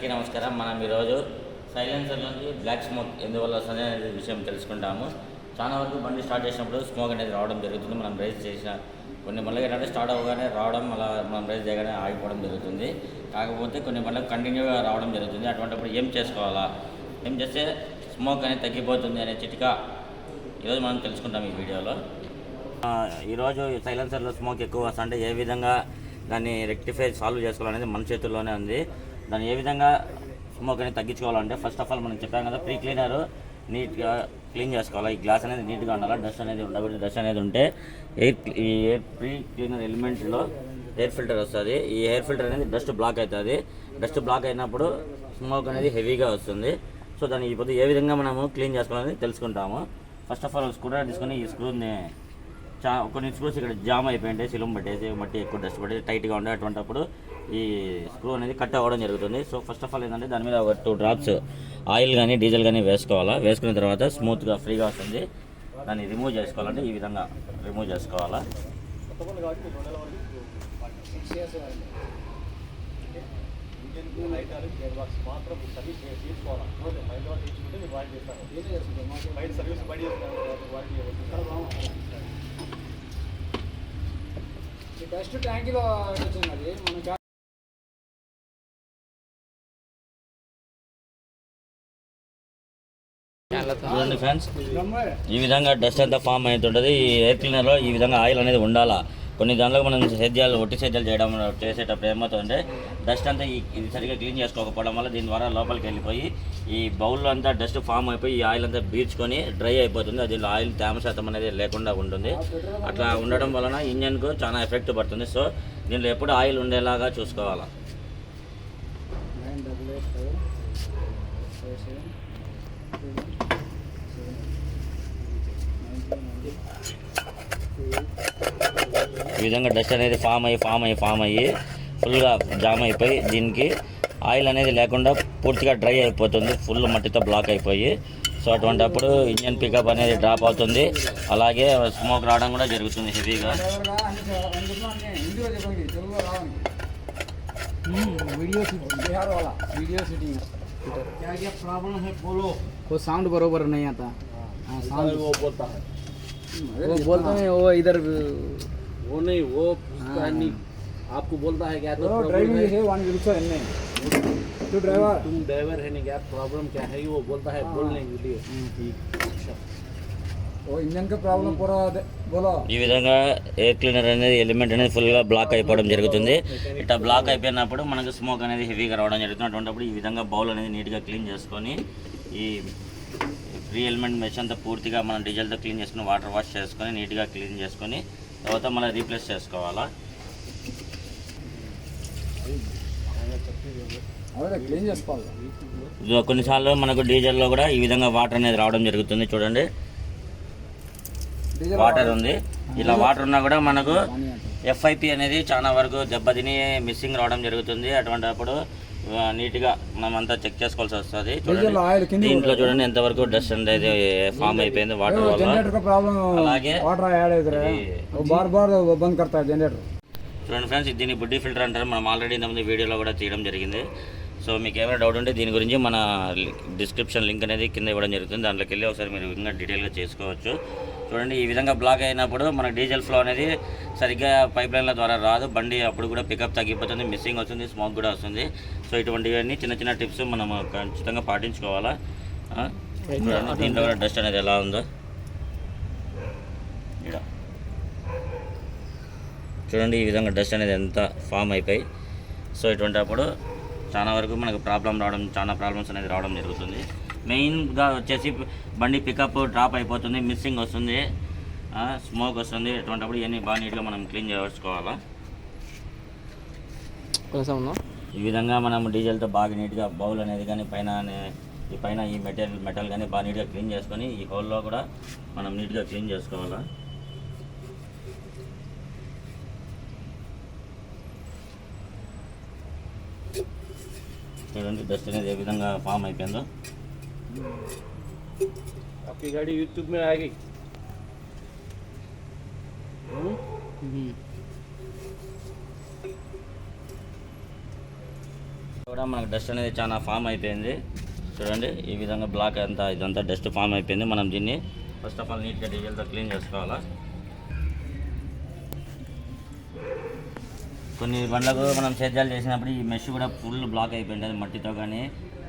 అందరికీ నమస్కారం. మనం ఈరోజు సైలెన్సర్ నుంచి బ్లాక్ స్మోక్ ఎందువల్ల వస్తుంది అనేది విషయం తెలుసుకుంటాము. చాలా వరకు బండి స్టార్ట్ చేసినప్పుడు స్మోక్ అనేది రావడం జరుగుతుంది. మనం రైజ్ చేసిన కొన్ని బండ్లకి ఏంటంటే స్టార్ట్ అవ్వగానే రావడం అలా మనం రైజ్ చేయగానే ఆగిపోవడం జరుగుతుంది. కాకపోతే కొన్ని బండ్లకు కంటిన్యూగా రావడం జరుగుతుంది. అటువంటిప్పుడు ఏం చేసుకోవాలా? ఏం చేస్తే స్మోక్ అనేది తగ్గిపోతుంది అనే చిట్కా ఈరోజు మనం తెలుసుకుంటాం ఈ వీడియోలో. ఈరోజు సైలెన్సర్లో స్మోక్ ఎక్కువ వస్తుంటే ఏ విధంగా దాన్ని రెక్టిఫై సాల్వ్ చేసుకోవాలనేది మన చేతుల్లోనే ఉంది. దాన్ని ఏ విధంగా స్మోక్ అనేది తగ్గించుకోవాలంటే ఫస్ట్ ఆఫ్ ఆల్ మనం చెప్పాం కదా ప్రీ క్లీనర్ నీట్గా క్లీన్ చేసుకోవాలి. ఈ గ్లాస్ అనేది నీట్గా ఉండాలి డస్ట్ అనేది ఉండకూడదు డస్ట్ అనేది ఉంటే ఎయిర్ ఈ ఎయిర్ ప్రీ క్లీనర్ ఎలిమెంట్లో ఎయిర్ ఫిల్టర్ వస్తుంది. ఈ ఎయిర్ ఫిల్టర్ అనేది డస్ట్ బ్లాక్ అవుతుంది డస్ట్ బ్లాక్ అయినప్పుడు స్మోక్ అనేది హెవీగా వస్తుంది. సో దాన్ని ఇప్పుడు ఏ విధంగా మనము క్లీన్ చేసుకోవాలని తెలుసుకుంటాము. First of all screwdriver తీసుకొని ఈ స్క్రూని చా కొన్ని స్క్రూస్ ఇక్కడ జామ్ అయిపోయింటే సిలుం పట్టేసి మట్టి ఎక్కువ డస్ట్ పట్టేసి టైట్గా ఉండే అటువంటిప్పుడు ఈ స్క్రూ అనేది కట్ అవ్వడం జరుగుతుంది. సో ఫస్ట్ ఆఫ్ ఆల్ ఏంటంటే దాని మీద ఒక టూ డ్రాప్స్ ఆయిల్ కానీ డీజిల్ కానీ వేసుకోవాలా. వేసుకున్న తర్వాత స్మూత్గా ఫ్రీగా వస్తుంది. దాన్ని రిమూవ్ చేసుకోవాలంటే ఈ విధంగా రిమూవ్ చేసుకోవాలా. డస్ట్ ట్యాంకీలో మనం చూడండి ఫ్రెండ్స్. ఈ విధంగా డస్ట్ అంతా ఫామ్ అవుతుంటుంది ఈ ఎయిర్ క్లీనర్లో ఈ విధంగా ఆయిల్ అనేది ఉండాలా? కొన్ని దాంట్లో మనం సేద్యాలు ఒట్టి సేద్యాలు చేయడం చేసేటప్పుడు ఏమవుతుందంటే డస్ట్ అంతా ఈ- ఇది సరిగ్గా క్లీన్ చేసుకోకపోవడం వల్ల దీని ద్వారా లోపలికి వెళ్ళిపోయి ఈ బౌల్లో అంతా డస్ట్ ఫామ్ అయిపోయి ఈ ఆయిల్ అంతా బీడ్చుకొని డ్రై అయిపోతుంది. అది ఆయిల్ తేమ శాతం అనేది లేకుండా ఉంటుంది. అట్లా ఉండడం వలన ఇంజన్కు చాలా ఎఫెక్ట్ పడుతుంది. సో దీనిలో ఎప్పుడు ఆయిల్ ఉండేలాగా చూసుకోవాలి? ఈ విధంగా డస్ట్ అనేది ఫామ్ అయ్యి ఫామ్ అయ్యి ఫామ్ అయ్యి ఫుల్గా జామ్ అయిపోయి దీనికి ఆయిల్ అనేది లేకుండా పూర్తిగా డ్రై అయిపోతుంది ఫుల్ మట్టితో బ్లాక్ అయిపోయి సో అటువంటప్పుడు ఇంజన్ పికప్ అనేది డ్రాప్ అవుతుంది అలాగే స్మోక్ రావడం కూడా జరుగుతుంది హెవీగా డ్రైవర్గా అన్ని అందులో అన్ని హిందీలో చెప్పండి తెలుగులో రావండి वीडियो बिहार वाला वीडियो शूटिंग क्या क्या प्रॉब्लम है बोलो वो साउंड बरोबर नहीं आता हाँ साउंड वो बोलता है वो बोलते हैं वो इधर वो नहीं वो उसका नहीं आपको बोलता है क्या तो वो problem ड्राइविंग है है वन विल्सो एन्ने तू ड्राइवर तुम ड्राइवर है नहीं क्या प्रॉब्लम क्या है वो बोलता है हाँ। बोलने के लिए ठीक अच्छा वो इंजन का प्रॉब्लम पूरा दे- बोलो ఈ విధంగా ఎయిర్ క్లీనర్ అనేది ఎలిమెంట్ అనేది ఫుల్గా బ్లాక్ అయిపోవడం జరుగుతుంది ఇట్లా బ్లాక్ అయిపోయినప్పుడు మనకు స్మోక్ అనేది హెవీగా రావడం జరుగుతుంది అటువంటిప్పుడు ఈ విధంగా బౌల్ అనేది నీట్గా క్లీన్ చేసుకొని ఈ ఫ్రీ ఎలిమెంట్ మెష్ అంతా పూర్తిగా మనం డీజిల్తో క్లీన్ చేసుకుని వాటర్ వాష్ చేసుకొని నీట్గా క్లీన్ చేసుకొని తర్వాత మళ్ళీ రీప్లేస్ చేసుకోవాలా? కొన్నిసార్లు మనకు డీజిల్లో కూడా ఈ విధంగా వాటర్ అనేది రావడం జరుగుతుంది. చూడండి. వాటర్ ఉంది. ఇలా వాటర్ ఉన్నా కూడా మనకు. ఎఫ్ఐపి అనేది చాలా వరకు దెబ్బతిని మిస్సింగ్ రావడం జరుగుతుంది. అటువంటిప్పుడు ఆ, నీట్గా మనం మనమంతా చెక్ చేసుకోవాల్సి వస్తుంది. చూడండి. దీంట్లో చూడండి ఎంతవరకు డస్ట్ అనేది ఫామ్ అయిపోయింది వాటర్ వల్ల. అలాగే వాటర్ యాడ్ అవుతుంది బార్ బార్ బంద్ కడతారు జనరేటర్. చూడండి ఫ్రెండ్స్ దీన్ని బుడ్డి ఫిల్టర్ అంటారు. మనం ఆల్రెడీ ఇంతమంది వీడియోలో కూడా తీయడం జరిగింది. సో మీకు ఏమైనా డౌట్ ఉంటే దీని గురించి మన డిస్క్రిప్షన్ లింక్ అనేది కింద ఇవ్వడం జరుగుతుంది. దాంట్లోకి వెళ్ళి ఒకసారి మీరు ఇంకా డీటెయిల్గా చేసుకోవచ్చు. చూడండి ఈ విధంగా బ్లాక్ అయినప్పుడు మన డీజిల్ ఫ్లో అనేది సరిగ్గా పైప్ లైన్ల ద్వారా రాదు. బండి అప్పుడు కూడా పికప్ తగ్గిపోతుంది మిస్సింగ్ వస్తుంది స్మోక్ కూడా వస్తుంది. సో ఇటువంటివన్నీ చిన్న చిన్న టిప్స్ మనం ఖచ్చితంగా పాటించుకోవాలా? చూడండి దీంట్లో కూడా డస్ట్ అనేది ఎలా ఉందో. చూడండి ఈ విధంగా డస్ట్ అనేది ఎంత ఫామ్ అయిపోయి. సో ఇటువంటి అప్పుడు చాలా వరకు మనకు ప్రాబ్లం రావడం చాలా ప్రాబ్లమ్స్ అనేది రావడం జరుగుతుంది. మెయిన్గా వచ్చేసి బండి పికప్ డ్రాప్ అయిపోతుంది మిస్సింగ్ వస్తుంది స్మోక్ వస్తుంది. ఇటువంటిప్పుడు ఇవన్నీ బాగా నీట్గా మనం క్లీన్ చేసుకోవాలా. ఈ విధంగా మనం డీజిల్తో బాగా నీట్గా బౌల్ అనేది కానీ పైన అనే- ఈ పైన ఈ మెటీరియల్ మెటల్ కానీ బాగా నీట్గా క్లీన్ చేసుకొని ఈ హోల్లో కూడా మనం నీట్గా క్లీన్ చేసుకోవాలా. చూడండి డస్ట్ అనేది ఏ విధంగా ఫామ్ అయిపోయిందో आपकी गाड़ी यूट्यूब में आ गई हम्म? కూడా కూడా మనకు డస్ట్ అనేది చాలా ఫామ్ అయిపోయింది చూడండి ఈ విధంగా బ్లాక్ అంతా ఇదంతా డస్ట్ ఫామ్ అయిపోయింది మనం దీన్ని ఫస్ట్ ఆఫ్ ఆల్ నీట్గా డీజిల్తో క్లీన్ చేసుకోవాలా కొన్ని బండ్లకు మనం సేద్యాలు చేసినప్పుడు ఈ మెష్ కూడా ఫుల్ బ్లాక్ అయిపోయింది. మట్టితో కానీ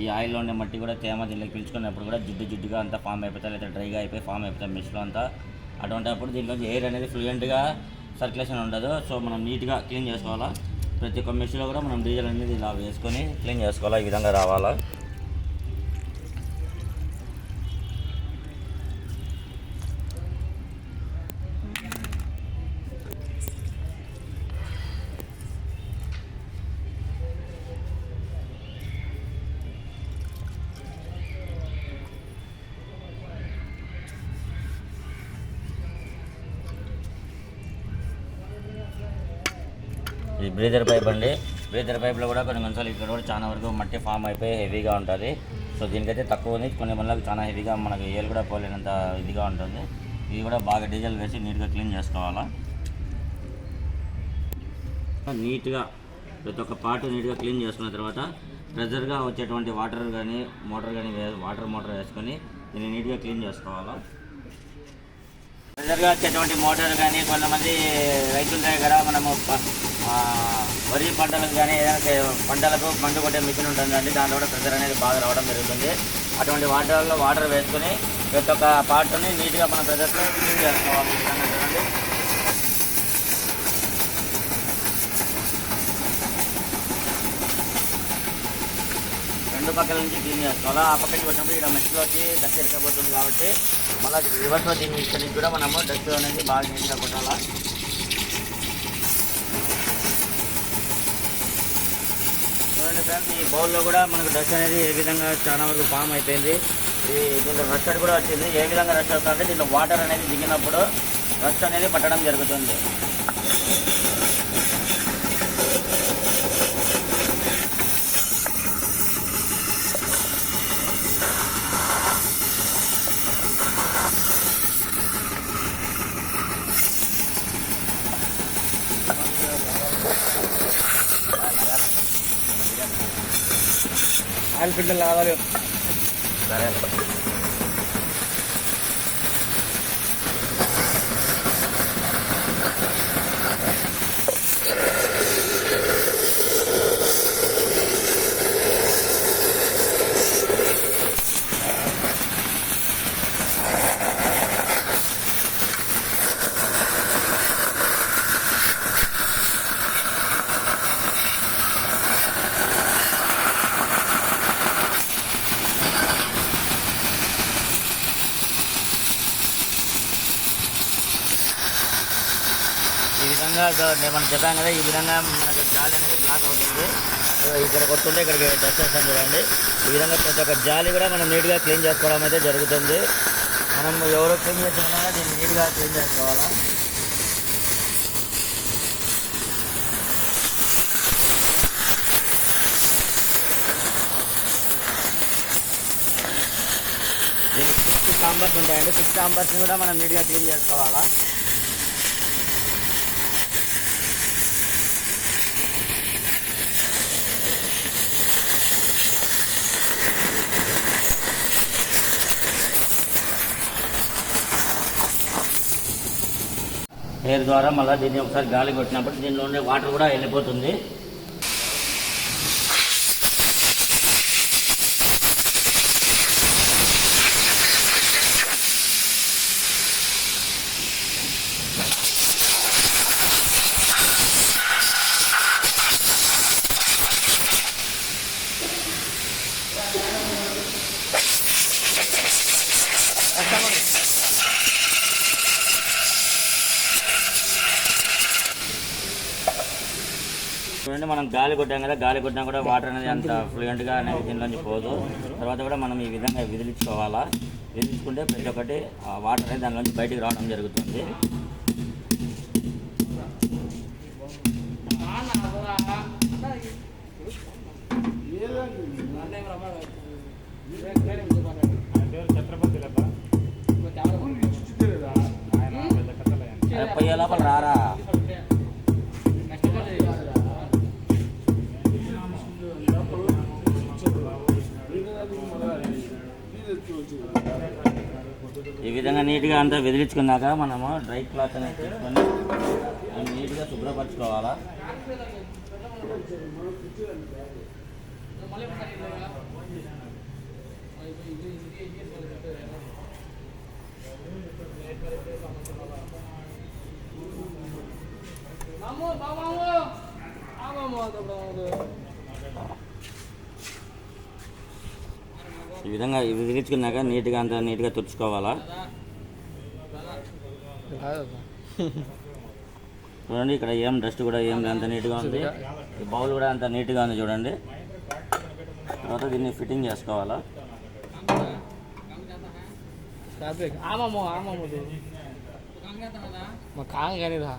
ఈ ఆయిల్లో ఉండే మట్టి కూడా తేమ దీనిలోకి పిలుచుకున్నప్పుడు కూడా జిడ్డు జిడ్డుగా అంతా ఫామ్ అయిపోతాయి లేదా డ్రైగా అయిపోయి ఫామ్ అయిపోతాయి మెష్లో అంతా. అటువంటి అప్పుడు దీనిలో ఎయిర్ అనేది ఫ్లూయెంట్గా సర్క్యులేషన్ ఉండదు. సో మనం నీట్గా క్లీన్ చేసుకోవాలా. ప్రతి ఒక్క మెషిన్లో కూడా మనం డీజిల్ అనేది ఇలా వేసుకొని క్లీన్ చేసుకోవాలా ఈ విధంగా రావాలా. ఇది బ్రీదర్ పైప్ అండి. బ్రీదర్ పైప్లో కూడా కొన్ని కొన్నిసార్లు ఇక్కడ కూడా చాలా వరకు మట్టి ఫామ్ అయిపోయి హెవీగా ఉంటుంది. సో దీనికైతే తక్కువ ఉంది. కొన్ని మనకు చాలా హెవీగా మనకి ఏలు కూడా పోలేనంత ఇదిగా ఉంటుంది. ఇది కూడా బాగా డీజిల్ వేసి నీట్గా క్లీన్ చేసుకోవాలా. నీట్గా ప్రతి ఒక్క పార్ట్ నీట్గా క్లీన్ చేసుకున్న తర్వాత ప్రెజర్గా వచ్చేటువంటి వాటర్ కానీ మోటార్ కానీ వాటర్ మోటార్ వేసుకొని దీన్ని నీట్గా క్లీన్ చేసుకోవాలా. ప్రెజర్గా వచ్చేటువంటి మోటార్ కానీ కొంతమంది రైతుల దగ్గర మనము వరి పంటలకు కానీ ఏదైనా పంటలకు మందు కొట్టే మిషన్ ఉంటుందండి. దాంట్లో కూడా ప్రెజర్ అనేది బాగా రావడం జరుగుతుంది. అటువంటి వాటర్లో వాటర్ వేసుకొని ప్రతి ఒక్క పార్ట్ని నీట్గా మన ప్రెజర్లో క్లీన్ చేసుకోవాలి. చూడండి రెండు పక్కల నుంచి క్లీన్ చేసుకోవాలి. ఆ పక్కన కొట్టినప్పుడు ఇక్కడ మెట్లోకి డస్ట్ ఎరకపోతుంది కాబట్టి మళ్ళీ రివర్స్లో దీన్ని ఇక్కడ నుంచి కూడా మనము డస్ట్ అనేది బాగా నీట్గా కొట్టాలా. ఫ్రెండ్స్ ఈ బౌల్లో కూడా మనకు డస్ట్ అనేది ఏ విధంగా చాలా వరకు ఫామ్ అయిపోయింది. ఈ దీంట్లో రస్ట్ కూడా వచ్చింది. ఏ విధంగా రస్ట్ వస్తుందంటే దీంట్లో వాటర్ అనేది దిగినప్పుడు రస్ట్ అనేది పట్టడం జరుగుతుంది. ఆయిల్ ఫిల్టర్ మనం చెప్పాం కదా ఈ విధంగా మనకు జాలి అనేది బ్లాక్ అవుతుంది. ఇగో ఇక్కడ ఇక్కడికి టచ్ చేస్తాం చూడండి. ఈ విధంగా ప్రతి ఒక్క జాలి కూడా మనం నీట్గా క్లీన్ చేసుకోవడం అయితే జరుగుతుంది. మనం ఎవరు క్లీన్ చేసిన దీన్ని నీట్గా క్లీన్ చేసుకోవాలా? దీనికి సిక్స్ కాంబర్స్ ఉంటాయండి. సిక్స్ కాంబర్స్ని కూడా మనం నీట్గా క్లీన్ చేసుకోవాలా? ఎయిర్ ద్వారా మళ్ళీ దీన్ని ఒకసారి గాలి కొట్టినప్పుడు దీనిలో ఉండే వాటర్ కూడా వెళ్ళిపోతుంది. ఏంటంటే మనం గాలి కొట్టాం కదా గాలి కొట్టినా కూడా వాటర్ అనేది అంత ఫ్లూయెంట్గా అనేది దీనిలోంచి పోదు. తర్వాత కూడా మనం ఈ విధంగా విదిలించుకోవాలా? విదిలించుకుంటే ప్రతి ఒక్కటి వాటర్ అనేది దానిలోంచి బయటికి రావడం జరుగుతుంది. అరే నీట్గా అంతా వెదిలించుకున్నాక మనము డ్రై క్లాత్ అనేది తీసుకొని దాన్ని నీట్గా శుభ్రపరచుకోవాలా. ఈ విధంగా ఇవి విదిలించుకున్నాక నీట్గా అంతా నీట్గా తుడుచుకోవాలా. చూడండి ఇక్కడ ఏం డస్ట్ కూడా ఏం అంత నీట్గా ఉంది. ఈ బౌల్ కూడా అంత నీట్గా ఉంది చూడండి. తర్వాత దీన్ని ఫిట్టింగ్ చేసుకోవాలా? మా కాంగ్ కానీరా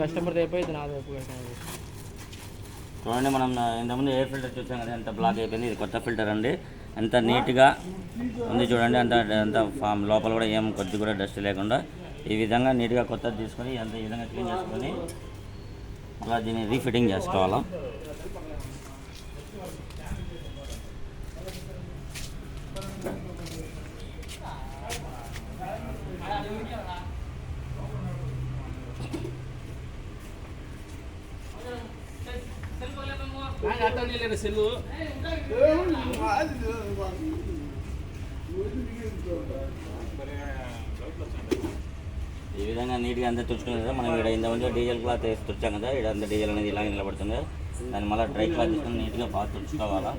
కస్టమర్ అయిపోయింది నాది చూడండి మనం ఇంతకుముందు ఎయిర్ ఫిల్టర్ చూసాం కదా ఎంత బ్లాక్ అయిపోయింది ఇది కొత్త ఫిల్టర్ అండి. ఎంత నీట్గా ఉంది చూడండి. అంత అంత ఫామ్ లోపల కూడా ఏం కొద్ది కూడా డస్ట్ లేకుండా ఈ విధంగా నీట్గా కొత్తది తీసుకొని అంత ఈ విధంగా క్లీన్ చేసుకొని ఇలా దీన్ని రీఫిట్టింగ్ చేసుకోవాలా. సెల్లు ఈ విధంగా నీట్గా అంతా తుడుచుకున్న తర్వాత మనం ఇక్కడ ఇంతకుముందు డీజిల్ క్లాత్ వేసి తుడిచాం కదా ఇక్కడ అంతా డీజిల్ అనేది ఇలాగే నిలబడుతుంది దాన్ని మళ్ళీ డ్రై క్లాత్ తీసుకొని నీట్గా బాగా తుడుచుకోవాలా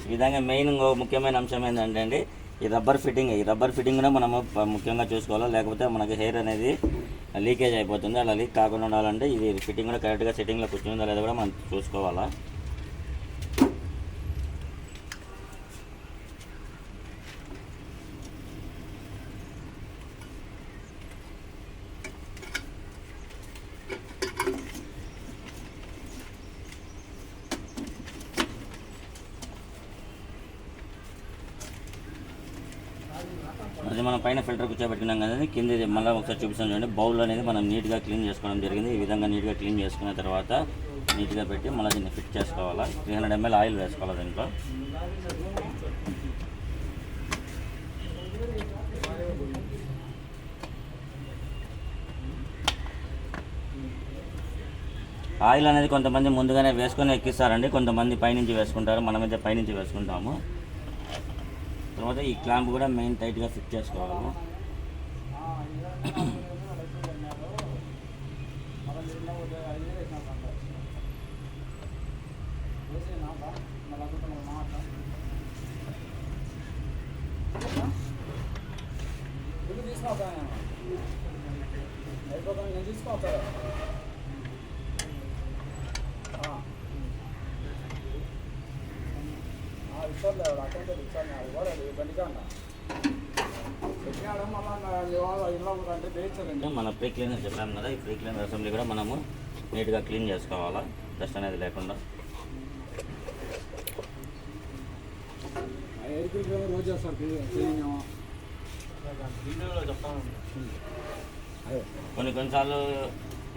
ఈ విధంగా మెయిన్ ఇంకో ముఖ్యమైన అంశం ఏంటంటే అండి ఈ రబ్బర్ ఫిట్టింగ్ ఈ రబ్బర్ ఫిట్టింగ్ కూడా మనము ముఖ్యంగా చూసుకోవాలి? లేకపోతే మనకి హెయిర్ అనేది లీకేజ్ అయిపోతుంది అలా లీక్ కాకుండా ఉండాలంటే ఇది ఫిట్టింగ్ కూడా కరెక్ట్గా సెట్టింగ్లో కూర్చుందా లేదా కూడా మనం చూసుకోవాలా? అది మనం పైన ఫిల్టర్ కూర్చోబెట్టుకున్నాం కదా కింద మళ్ళీ ఒకసారి చూపిస్తాం చూడండి. బౌల్ అనేది మనం నీట్గా క్లీన్ చేసుకోవడం జరిగింది. ఈ విధంగా నీట్గా క్లీన్ చేసుకున్న తర్వాత నీట్గా పెట్టి మళ్ళీ దీన్ని ఫిట్ చేసుకోవాలా? త్రీ హండ్రెడ్ ఎంఎల్ ఆయిల్ వేసుకోవాలి దీంట్లో? ఆయిల్ అనేది కొంతమంది ముందుగానే వేసుకొని ఎక్కిస్తారండి. కొంతమంది పైనుంచి వేసుకుంటారు. మనమైతే పైనుంచి వేసుకుంటాము. తర్వాత ఈ క్లాంప్ కూడా మెయిన్ టైట్గా ఫిట్ చేసుకోవాలి. అయిపోతాను నేను మన ప్రీ క్లీనర్ చెప్పాము కదా ఈ ప్రీ క్లీనర్ అసెంబ్లీ కూడా మనము నీట్గా క్లీన్ చేసుకోవాలా డస్ట్ అనేది లేకుండా రోజు చేస్తారు కొన్ని కొన్నిసార్లు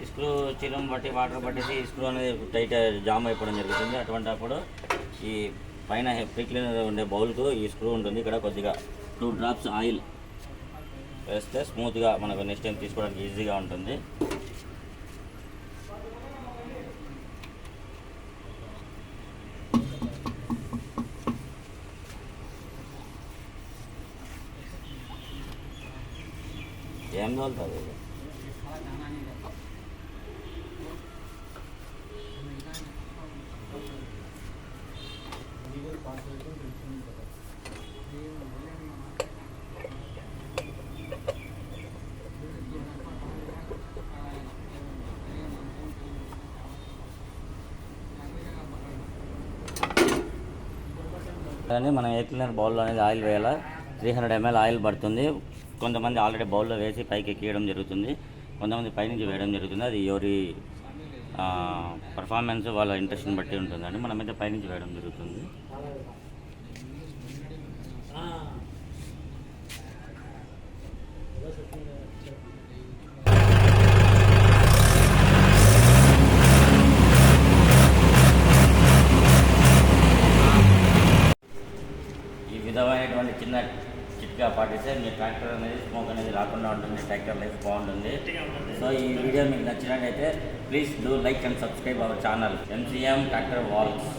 ఈ స్క్రూ చిలం బట్టి వాటర్ పట్టేసి ఈ స్క్రూ అనేది టైట్ జామ్ అయిపోవడం జరుగుతుంది అటువంటప్పుడు ఈ పైన ప్రీ క్లీనర్ ఉండే బౌల్కు ఈ స్క్రూ ఉంటుంది ఇక్కడ కొద్దిగా. టూ డ్రాప్స్ ఆయిల్ వేస్తే స్మూత్గా మనకు నెక్స్ట్ టైం తీసుకోవడానికి ఈజీగా ఉంటుంది. ఏం తోలుతుంది ఇది? కానీ మనం ఎయిర్ బౌల్లో అనేది ఆయిల్ వేయాలి? త్రీ హండ్రెడ్ ఎంఎల్ ఆయిల్ పడుతుంది. కొంతమంది ఆల్రెడీ బౌల్లో వేసి పైకి ఎక్కియడం జరుగుతుంది. కొంతమంది పైనుంచి వేయడం జరుగుతుంది. అది ఎవరి పర్ఫార్మెన్స్ వాళ్ళ ఇంట్రెస్ట్ని బట్టి ఉంటుందండి. మనమైతే పైనుంచి వేయడం జరుగుతుంది. ఈ విధమైనటువంటి చిన్న చిట్కా పాటిస్తే మీ ట్రాక్టర్ అనేది స్మోక్ అనేది రాకుండా ఉంటుంది ట్రాక్టర్ లైఫ్ బాగుంటుంది. సో ఈ వీడియో మీకు నచ్చినట్లయితే please do like and subscribe our channel MCM tractor walls